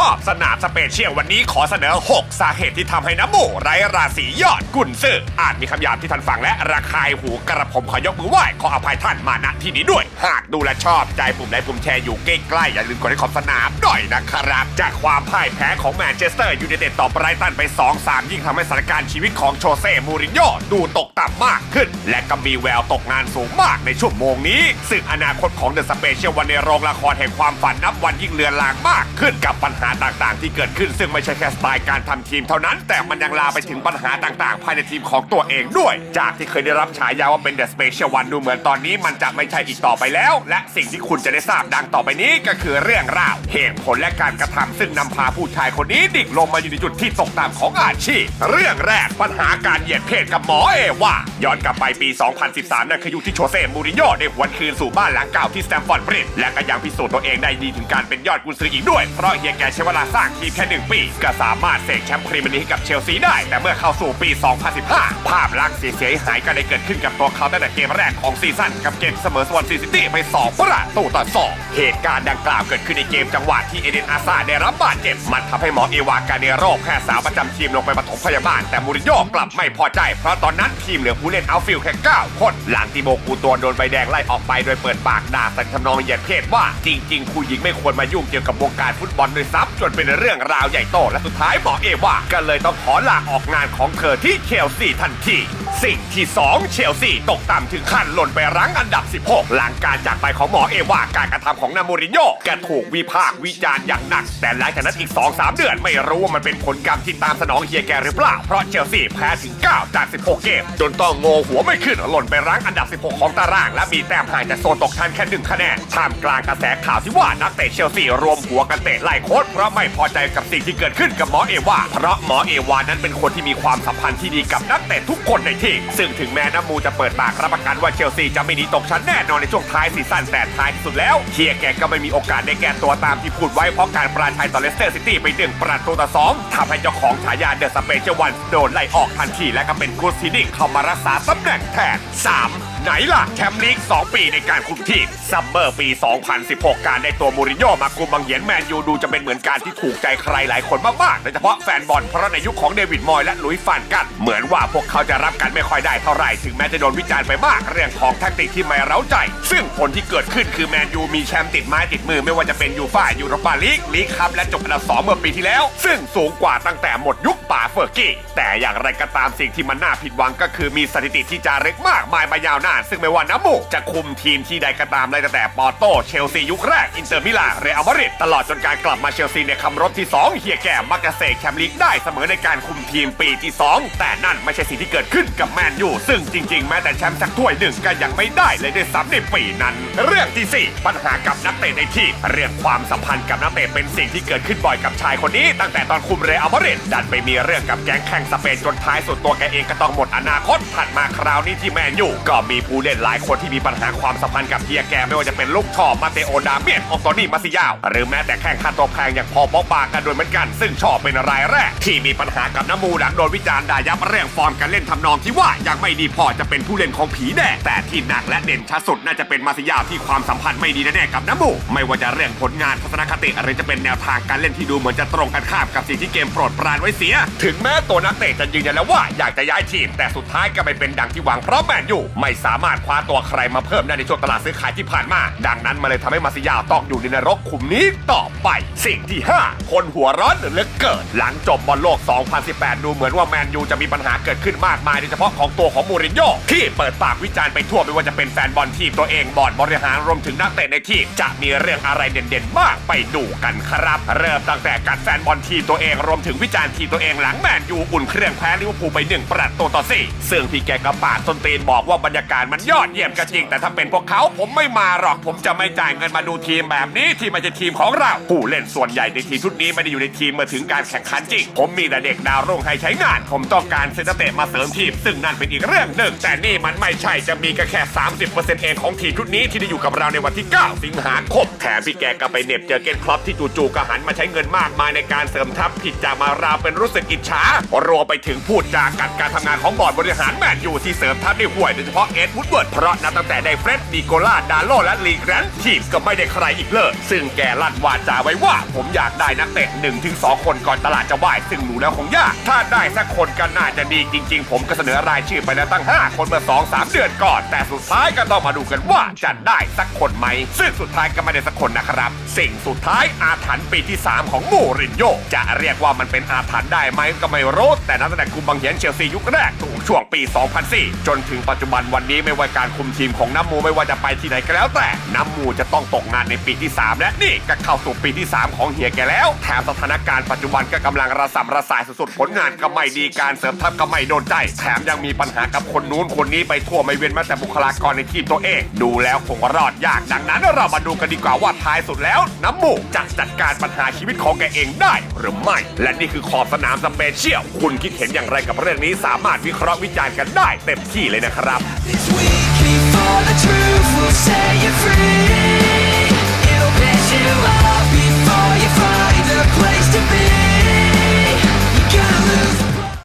ขอบสนามสเปเชียลวันนี้ขอเสนอ 6 สาเหตุที่ทำให้น้ำหมูไร้ราศียอดกุนซื่ออาจมีคำหยาบที่ท่านฟังและระคายหูกระผมขอยกมือไหว้ขออภัยท่านมาณที่นี้ด้วย หากดูและชอบใจปุ่มไลค์ปุ่มแชร์อยู่ใกล้ๆอย่าลืมกดให้ขอบสนามหน่อยนะครับ จากความพ่ายแพ้ของแมนเชสเตอร์ยูไนเต็ดต่อไบรตันไป 2-3 ยิ่งทำให้สถานการณ์ชีวิตของโชเซ่มูรินโญ่ดูตกต่ำมากขึ้น และก็มีแววตกงานสูงมากในชั่วโมงนี้ ซึ่งอนาคตของเดอะสเปเชียลวันในโรงละครแห่งความฝันนับวันยิ่งเลือนลางมากขึ้นกับปัญหาาต่างๆ ที่เกิดขึ้นซึ่งไม่ใช่แค่สไตล์การทำทีมเท่านั้น แต่มันยังลามไปถึงปัญหาต่างๆ ภายในทีมของตัวเองด้วย จากที่เคยได้รับฉายาว่าเป็นเดอะสเปเชียลวันดูเหมือนตอนนี้มันจะไม่ใช่อีกต่อไปแล้ว และสิ่งที่คุณจะได้ทราบดังต่อไปนี้ก็คือเรื่องราวเหตุผลและการกระทำซึ่งนำพาผู้ชายคนนี้ดิ่งลงมาอยู่ในจุดที่ตกต่ำของอาชีพ เรื่องแรกปัญหาการเหยียดเพศกับหมอเอว่า ย้อนกลับไปปี 2013 นั่นคือยุคที่โชเซ่มูรินโญ่ได้หวนคืนสู่บ้านหลังเก่าที่สแตมฟอร์ดบริดจ์และก็ยังพิสูจน์ตัวเองได้ดีถึงการเป็นยอดกุนซืออีกด้วยเพราะเฮียแกใช้เวลาสร้างทีมแค่หนึ่งปี ก็สามารถเสกแชมป์พรีเมียร์ลีกให้กับเชลซีได้ แต่เมื่อเข้าสู่ปี 2015 ภาพลักษณ์เสียหายก็ได้เกิดขึ้นกับตัวเขาตั้งแต่เกมแรกของซีซั่นกับเกมเสมอสวอนซีซิตี้ไป2ประตูต่อสองเหตุการณ์ดังกล่าวเกิดขึ้นในเกมจังหวะที่เอเดนอาซาได้รับบาดเจ็บมันทำให้หมอเอวากาเนโรแพทย์สาวประจำทีมลงไปปฐมพยาบาลแต่มูรินโญ่กลับไม่พอใจ เพราะตอนนั้นทีมเหลือผู้เล่นเอาฟิลแค่9คนหลังติโมกูตัวโดนใบแดงไล่ออกไปโดยเปิดปากด่าสันทำนองเหยียดเพศว่าจริง ๆ ผู้หญิงไม่ควรมายุ่งเกี่ยวกับวงการฟุตบอลด้วยซ้บจนเป็นเรื่องราวใหญ่โตและสุดท้ายหมอเอว่าก็เลยต้องขอลาออกงานของเธอที่เคลซีทันที สิ่งที่ 2 เชลซีตกต่ำถึงขั้นหล่นไปรั้งอันดับ 16 หลังการจากไปของหมอเอว่าการกระทำของนามูรินโญ่แกถูกวิพากษ์วิจารณ์อย่างหนัก แต่หลังจากนั้นอีก 2-3 เดือนไม่รู้ว่ามันเป็นผลกรรมที่ตามสนองเฮียแกหรือเปล่า เพราะเชลซีแพ้ถึง 9 จาก 16 เกม จนต้องโงหัวไม่ขึ้นหล่นไปรั้งอันดับ 16 ของตาราง และมีแต้มห่างจากโซนตกชั้นแค่หนึ่งคะแนนท่ามกลางกระแสข่าวที่ว่านักเตะเชลซีรวมหัวกันเตะไล่โค้ชเพราะไม่พอใจกับสิ่งที่เกิดขึ้นกับหมอเอว่าเพราะหมอเอวานั้นเป็นคนที่มีความสัมพันธ์ที่ดีกับนักเตะทุกคนในทีมซึ่งถึงแม้น้ำมูจะเปิดปากรับประกันว่าเชลซีจะไม่หนีตกชั้นแน่นอนในช่วงท้ายซีซั่นแต่ท้ายที่สุดแล้วเชียร์แกก็ไม่มีโอกาสได้แก้ตัวตามที่พูดไว้เพราะการปราชัยต่อเลสเตอร์ซิตี้ไปหนึ่งประตูต่อสองทำให้เจ้าของฉายาเดอะสเปเชียลวันโดนไล่ออกทันทีและก็เป็นกูซินิ่งเข้ามารักษาตำแหน่งแทน 3. ไหนล่ะ แชมป์ลีก 2 ปีในการคุมทีม ซัมเมอร์ปี 2016 การได้ตัวมูรินโญ่มาคุมบังเหียนแมนยูดูจะเป็นเหมือนการที่ถูกใจใครหลายคนมากๆโดยเฉพาะแฟนบอลเพราะในยุคของเดวิดมอยและลุยฟานกัน เหมือนว่าพวกเขาจะรับกันไม่ค่อยได้เท่าไหร่ถึงแม้จะโดนวิจารณ์ไปมาก เรื่องของแทคติกที่ไม่เร้าใจ ซึ่งผลที่เกิดขึ้นคือแมนยูมีแชมป์ติดไม้ติดมือไม่ว่าจะเป็นยูฟ่ายูโรปาลีกลีกคัพและจบอันดับสองเมื่อปีที่แล้ว ซึ่งสูงกว่าตั้งแต่หมดยุคป่าเฟอร์กี้แต่อย่างไรก็ตามสิ่งที่มันน่าผิดหวังก็คือมีสถิติที่จารึกมากมายมายาวนานซึ่งไม่ว่าน้ำมูกจะคุมทีมที่ใดก็ตามเลยตั้งแต่ปอร์โตเชลซียุคแรก อินเตอร์มิลานเรอัลมาดริดตลอดจนการกลับมาเชลซีในคำรบที่ 2 เฮียแก่มักจะเสกแชมป์ลีกได้เสมอในการคุมทีมปีที่ 2 แต่นั่นไม่ใช่สิ่งที่เกิดขึ้นกับแมนยูซึ่งจริงๆ แม้แต่แชมป์สักถ้วยหนึ่งก็ยังไม่ได้เลยด้วยซ้ำในปีนั้น เรื่องที่ 4 ปัญหากับนักเตะในทีมเรื่องความสัมพันธ์กับนักเตะเป็นสิ่งที่เกิดขึ้นบ่อยกับชายคนนี้ ตั้งแต่ตอนคุมเรอัลมาดริดดันไปมีเรื่องกับแก๊งแข่งสเปนจนท้ายสุดตัวแกเองก็ต้องหมดอนาคตถัดมาคราวนี้ที่แมนยูก็มีผู้เล่นหลายคนที่มีปัญหาความสัมพันธ์กับเฮียแกไม่ว่าจะเป็นลูกชอบมาเตโอดาเมียนอองโตนี่มาซิยาว หรือแม้แต่แข่งค่าตัวแพงอย่างพอบ็อกบากันโดยเหมือนกัน ซึ่งชอบเป็นรายแรก ที่มีปัญหากับน้ำมูหลังโดนวิจารณ์ด่ายับเรื่องฟอร์มการเล่นทำนองที่ว่ายังไม่ดีพอจะเป็นผู้เล่นของผีแดงแต่ที่หนักและเด่นชัดสุดน่าจะเป็นมาซิยาวที่ความสัมพันธ์ไม่ดีแน่ๆกับน้ำมูไม่ว่าจะเรื่องผลงานทัศนคติหรือจะเป็นแนวทางการเล่นที่ดูเหมือนจะตรงกันข้ามกับสิ่งที่เกมโปรดปรานไว้เสีย ถึงแม้ตัวนักเตะจะยืนยันแล้วว่าอยากจะย้ายทีมแต่สุดท้ายก็ไม่เป็นดังที่หวังเพราะแมนยูไม่สาามารถคว้าตัวใครมาเพิ่มได้ในช่วงตลาดซื้อขายที่ผ่านมา ดังนั้นมาเลยทำให้มาซิยาวต้องอยู่ในนรกขุมนี้ต่อไป สิ่งที่ 5 คนหัวร้อนเหลือเกินหลังจบบอลโลก 2018 ดูเหมือนว่าแมนยูจะมีปัญหาเกิดขึ้นมากมายโดยเฉพาะของตัวของมูรินโญ่ที่เปิดปากวิจารณ์ไปทั่วไม่ว่าจะเป็นแฟนบอลทีมตัวเองบอร์ดบริหารรวมถึงนักเตะในทีมจะมีเรื่องอะไรเด่นๆมากไปดูกันครับ เริ่มตั้งแต่การแฟนบอลทีมตัวเองรวมถึงวิจารณ์ทีมตัวเองหลังแมนยูอุ่นเครื่องแพ้ลิเวอร์พูลไปหนึ่งประตูต่อสี่ซึ่งพี่แกกระปากต้นตีนบอกว่าบรรยากาศมันยอดเยี่ยมก็จริง แต่ถ้าเป็นพวกเขาผมไม่มาหรอก ผมจะไม่จ่ายเงินมาดูทีมแบบนี้ที่ไม่ใช่ทีมของเรา ผู้เล่นส่วนใหญ่ในทีมชุดนี้ไม่ได้อยู่ในทีมเมื่อถึงการแข่งขันจริง ผมมีแต่เด็กดาวรุ่งให้ใช้งาน ผมต้องการเซนเตะมาเสริมทีม ซึ่งนั่นเป็นอีกเรื่องหนึ่ง แต่นี่มันไม่ใช่จะมีก็แค่30%เองของทีมชุดนี้ที่ได้อยู่กับเราในวันที่ 9 สิงหาคมแถมพี่แกก็ไปเหน็บเจอเกนครอปที่จู่ๆก็หันมาใช้เงินมากมายในการเสริมทัพผิดจากมาราวเป็นรู้สึกอิจฉารวมไปถึงพูดจากัดการทำงานของบอร์ดบริหารแมนยูที่เสริมทัพด้วยห่วยโดยเฉพาะเอดวูดเวิร์ดเพราะนับตั้งแต่ได้เฟร็ดนิโกล่าดาโลและลีแกรนทีมก็ไม่ได้ใครอีกเลย ซึ่งแกลั่นวาจาไว้ว่าผมอยากได้นักเตะ1นถึงสคนก่อนตลาดจะว่ายซึ่งหนูแล้วคงยาก ถ้าได้สักคนก็น่าจะดีจริง ๆ ผมก็เสนอรายชื่อไปแล้วตั้ง 5 คนเมื่อสองสามเดือนก่อน แต่สุดท้ายก็ต้องมาดูกันว่าจะได้สักคนไหม ซึ่งสุดท้ายก็ไม่ได้สักคนนะครับ สิ่งสุดท้ายอาถรรพ์ปีที่ 3 ของมูรินโญ่จะเรียกว่ามันเป็นอาถรรพ์ได้ไหมก็ไม่รู้แต่นับตั้งแต่คุมบังเหียนเชลซียุคแรกถูกช่วงปี 2004 จนถึงปัจจุบันวันนี้ไม่ว่าการคุมทีมของน้ำมูไม่ว่าจะไปที่ไหนก็แล้วแต่น้ำมูจะต้องตกงานในปีที่ 3 และนี่ก็เข้าสู่ปีที่ 3 ของเฮียแกแล้ว แถมสถานการณ์ปัจจุบันก็กำลังระสำระสายสุดๆผลงานก็ไม่ดีการเสริมทัพก็ไม่โดนใจ แถมยังมีปัญหากับคนนู้นคนนี้ไปทั่วไม่เว้นแม้แต่บุคลากรในทีมตัวเอง ดูแล้วคงรอดยากดังนั้น เรามาดูกันดีกว่าว่าท้ายสุดแล้วน้ำมูจะจัดการปัญหาชีวิตของแกเองได้หรือไม่ และนี่คือขอบสนามสเปเชียลคุณคิดเห็นอย่างไรกับเรื่องนี้สามารถวิเคราะห์วิจารณ์กันได้เต็มที่เลยนะครับ place to be.